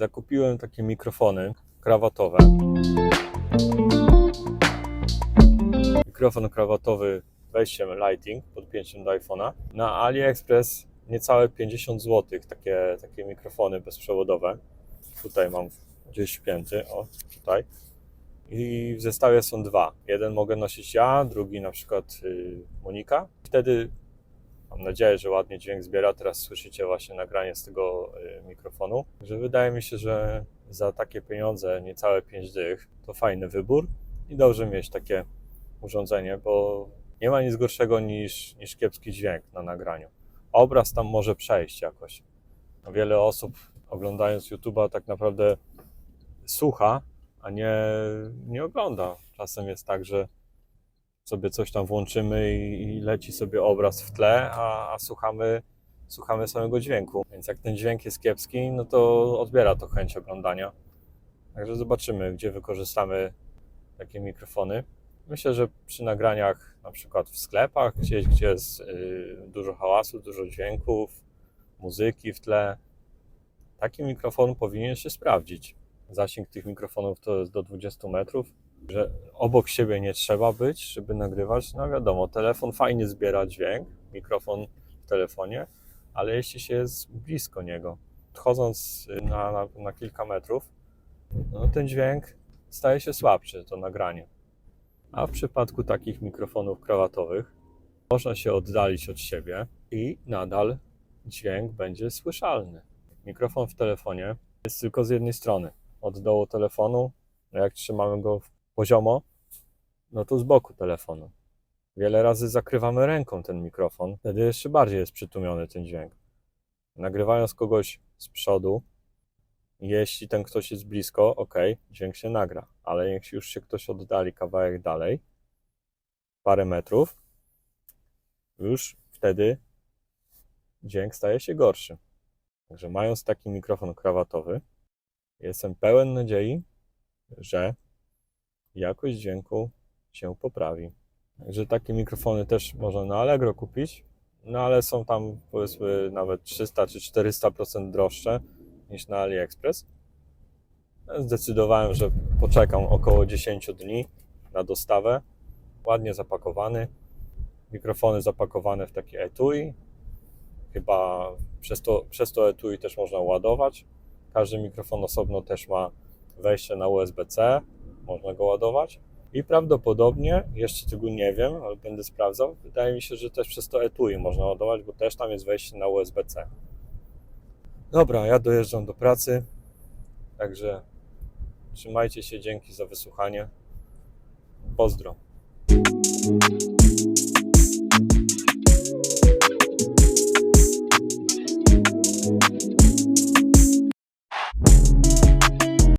Zakupiłem takie mikrofony krawatowe. Mikrofon krawatowy wejściem Lighting, podpięciem do iPhone'a. Na AliExpress niecałe 50 zł takie, takie mikrofony bezprzewodowe. Tutaj mam gdzieś wpięty, o tutaj. I w zestawie są dwa. Jeden mogę nosić ja, drugi na przykład y, Monika. Wtedy mam nadzieję, że ładnie dźwięk zbiera. Teraz słyszycie właśnie nagranie z tego y, mikrofonu. Że wydaje mi się, że za takie pieniądze, niecałe 5 dych, to fajny wybór i dobrze mieć takie urządzenie, bo nie ma nic gorszego niż, niż kiepski dźwięk na nagraniu. Obraz tam może przejść jakoś. Wiele osób oglądając YouTube'a tak naprawdę słucha, a nie, nie ogląda. Czasem jest tak, że sobie coś tam włączymy i, i leci sobie obraz w tle, a, a słuchamy, słuchamy samego dźwięku. Więc jak ten dźwięk jest kiepski, no to odbiera to chęć oglądania. Także zobaczymy, gdzie wykorzystamy takie mikrofony. Myślę, że przy nagraniach, na przykład w sklepach, gdzieś, gdzie jest y, dużo hałasu, dużo dźwięków, muzyki w tle, taki mikrofon powinien się sprawdzić. Zasięg tych mikrofonów to jest do 20 metrów, że obok siebie nie trzeba być, żeby nagrywać. No wiadomo, telefon fajnie zbiera dźwięk, mikrofon w telefonie, ale jeśli się jest blisko niego, chodząc na, na, na kilka metrów, no ten dźwięk staje się słabszy, to nagranie. A w przypadku takich mikrofonów krawatowych można się oddalić od siebie i nadal dźwięk będzie słyszalny. Mikrofon w telefonie jest tylko z jednej strony. Od dołu telefonu, no jak trzymamy go w- poziomo, no to z boku telefonu. Wiele razy zakrywamy ręką ten mikrofon, wtedy jeszcze bardziej jest przytłumiony ten dźwięk. Nagrywając kogoś z przodu, jeśli ten ktoś jest blisko, ok, dźwięk się nagra, ale jak już się ktoś oddali kawałek dalej, parę metrów, już wtedy dźwięk staje się gorszy. Także mając taki mikrofon krawatowy, jestem pełen nadziei, że jakość dźwięku się poprawi. Także takie mikrofony też można na Allegro kupić, no ale są tam powiedzmy nawet 300 czy 400% droższe niż na AliExpress. Zdecydowałem, że poczekam około 10 dni na dostawę. Ładnie zapakowany. Mikrofony zapakowane w takie etui. Chyba przez to, przez to etui też można ładować. Każdy mikrofon osobno też ma wejście na USB-C. Można go ładować. I prawdopodobnie, jeszcze tego nie wiem, ale będę sprawdzał, wydaje mi się, że też przez to etui można ładować, bo też tam jest wejście na USB-C. Dobra, ja dojeżdżam do pracy, także trzymajcie się, dzięki za wysłuchanie. Pozdro.